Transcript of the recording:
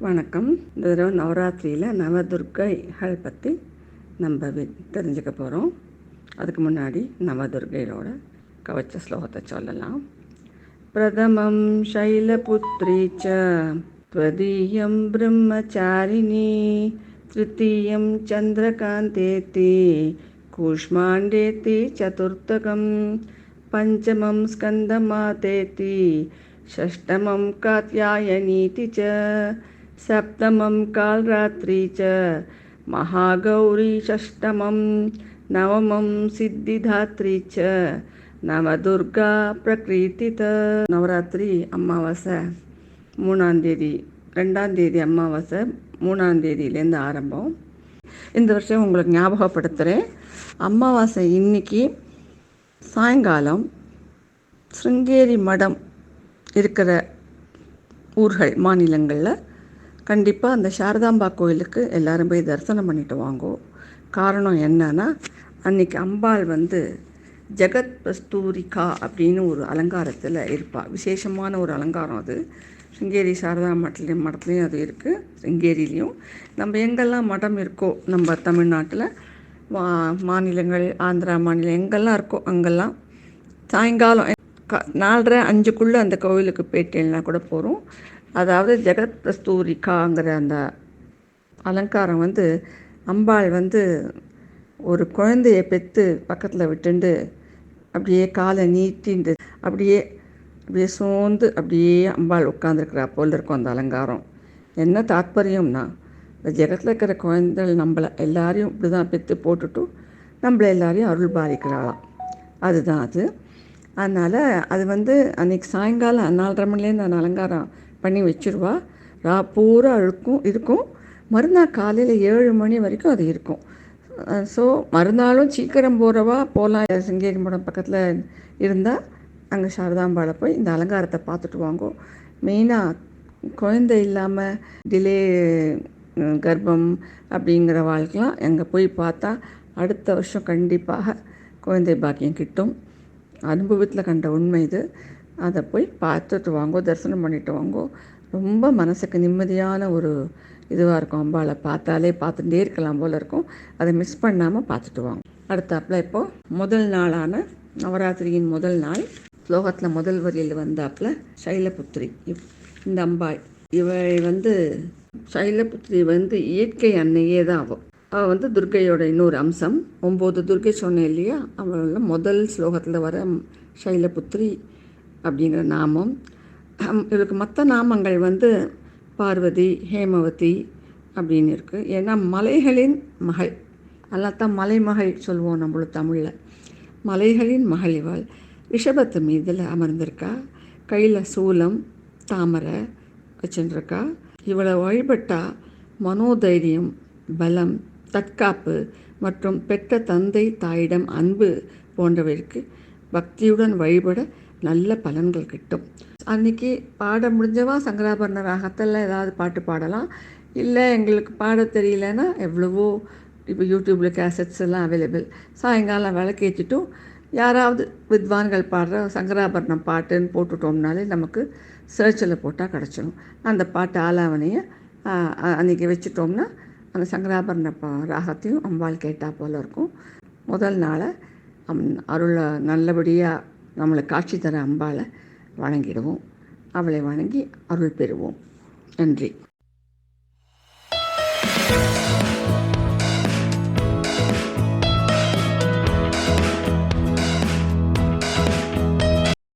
வணக்கம் இந்த தடவை நவராத்திரியில் நவதுர்க்கைகள் பற்றி நம்ம வி- தெரிஞ்சுக்க போகிறோம் அதுக்கு முன்னாடி நவதுர்கையோட கவச்ச ஸ்லோகத்தை சொல்லலாம் பிரதமம் शैलपुत्री च त्वदीयं ब्रह्मचारिणी तृतीयं चन्द्रकान्तेति कूष्माण्डेति चतुर्थकं पञ्चमं स्कन्दमातेति षष्टमं कात्यायनीति च सप्तमं कालरात्रि च महागौरी षष्टमं नवमं सिद्धिदात्री च நவதுர்கா பிரகிருதித நவராத்திரி அமாவாசை மூணாம் தேதி ரெண்டாம் தேதி அமாவாசை மூணாம் தேதியிலேருந்து ஆரம்பம் இந்த வருஷம் உங்களுக்கு ஞாபகப்படுத்துகிறேன் அமாவாசை இன்னைக்கு சாயங்காலம் சிருங்கேரி மடம் இருக்கிற ஊர்கள் மாநிலங்களில் கண்டிப்பாக அந்த சாரதாம்பா கோயிலுக்கு எல்லோரும் போய் தரிசனம் பண்ணிட்டு வாங்கோ. காரணம் என்னன்னா அன்னைக்கு அம்பாள் வந்து ஜெகத் பஸ்தூரிகா அப்படின்னு ஒரு அலங்காரத்தில் இருப்பாள் விசேஷமான ஒரு அலங்காரம் அது. சிங்கேரி சாரதா மடத்துலேயும் மடத்துலேயும் அது இருக்குது சிங்கேரியிலையும் நம்ம எங்கெல்லாம் மடம் இருக்கோ நம்ம தமிழ்நாட்டில் மா மாநிலங்கள் ஆந்திரா மாநிலம் எங்கெல்லாம் இருக்கோ அங்கெல்லாம் சாயங்காலம் க நாலரை அஞ்சுக்குள்ளே அந்த கோவிலுக்கு போயிட்டேன்னா கூட போகிறோம் அதாவது ஜெகத் பிரஸ்தூரிகாங்கிற அந்த அலங்காரம் வந்து அம்பாள் வந்து ஒரு குழந்தைய பெற்று பக்கத்தில் விட்டுண்டு அப்படியே காலை நீட்டிண்டு அப்படியே அப்படியே சோர்ந்து அப்படியே அம்பாள் உட்காந்துருக்கிறா போல் இருக்கும் அந்த அலங்காரம். என்ன தாத்பரியம்னா இந்த ஜெகத்தில் இருக்கிற குழந்தைகள் நம்மளை எல்லாரையும் இப்படி தான் பெற்று போட்டுட்டு நம்மளை எல்லாரையும் அருள் பாதிக்கிறாளாம் அதுதான் அது. அதனால் அது வந்து அன்றைக்கி சாயங்காலம் நாலரை மணிலேருந்து அந்த அலங்காரம் பண்ணி வச்சுருவா. ரா பூரா இருக்கும் இருக்கும். மறுநாள் காலையில் ஏழு மணி வரைக்கும் அது இருக்கும். ஸோ மறுநாளும் சீக்கிரம் போகிறவா போகலாம் சிங்கேரி மடம் பக்கத்தில் இருந்தால் அங்கே சாரதாம்பாளை போய் இந்த அலங்காரத்தை பார்த்துட்டு வாங்கோ. மெயினாக குழந்தை இல்லாமல் டிலே கர்ப்பம் அப்படிங்கிற வாழ்க்கைலாம் அங்கே போய் பார்த்தா அடுத்த வருஷம் கண்டிப்பாக குழந்தை பாக்கியம் கிட்டும். அனுபவத்தில் கண்ட உண்மை இது. அதை போய் பார்த்துட்டு வாங்கோ தரிசனம் பண்ணிட்டு வாங்கோ. ரொம்ப மனசுக்கு நிம்மதியான ஒரு இதுவாக இருக்கும். அம்பாவை பார்த்தாலே பார்த்துட்டே இருக்கலாம் போல் இருக்கும். அதை மிஸ் பண்ணாமல் பார்த்துட்டு வாங்க. அடுத்தாப்புல இப்போது முதல் நாளான நவராத்திரியின் முதல் நாள். ஸ்லோகத்தில் முதல் வரியில் வந்தாப்புல சைலபுத்திரி. இவ்- இந்த அம்பாள். இவள் வந்து சைலபுத்திரி வந்து இயற்கை அன்னையே தான் ஆகும் அவள் வந்து துர்க்கையோட இன்னொரு அம்சம். ஒம்பது துர்க்கை சொன்னேன் இல்லையா? அவள் முதல் ஸ்லோகத்தில் வர சைலபுத்திரி அப்படிங்கிற நாமம். இவளுக்கு மற்ற நாமங்கள் வந்து பார்வதி ஹேமவதி அப்படின்னு இருக்குது ஏன்னா மலைகளின் மகள். அல்லாத்தான் மலைமகள் சொல்லுவோம் நம்மளுக்கு தமிழில். மலைகளின் மகள் இவள். ரிஷபத்து மீதில் அமர்ந்திருக்கா. கையில் சூலம் தாமரை வச்சுருக்கா இவளை வழிபட்டா மனோதைரியம் பலம் தற்காப்பு மற்றும் பெற்ற தந்தை தாயிடம் அன்பு போன்றவைக்கு பக்தியுடன் வழிபட நல்ல பலன்கள் கிட்டும். அன்னைக்கு பாட முடிஞ்சவா சங்கராபரண ராகத்தில் ஏதாவது பாட்டு பாடலாம்? இல்லை எங்களுக்கு பாட தெரியலன்னா எவ்வளவோ இப்போ யூடியூப்பில் கேசட்ஸ் எல்லாம் அவைலபிள் சாயங்காலம் விளக்கேற்றிட்டும் யாராவது வித்வான்கள் பாடுற சங்கராபரணம் பாட்டுன்னு போட்டுட்டோம்னாலே நமக்கு சர்ச்சில் போட்டால் கிடச்சிடும் அந்த பாட்டு ஆலாவணையை அன்றைக்கி வச்சுட்டோம்னா அந்த சங்கராபரண பா ராகத்தையும் அம்பாள் கேட்டால் போல் இருக்கும். முதல் நாளை அம் அருளை நல்லபடியாக நம்மளை காட்சி தர அம்பாலை வணங்கிடுவோம். அவளை வணங்கி அருள் பெறுவோம். நன்றி.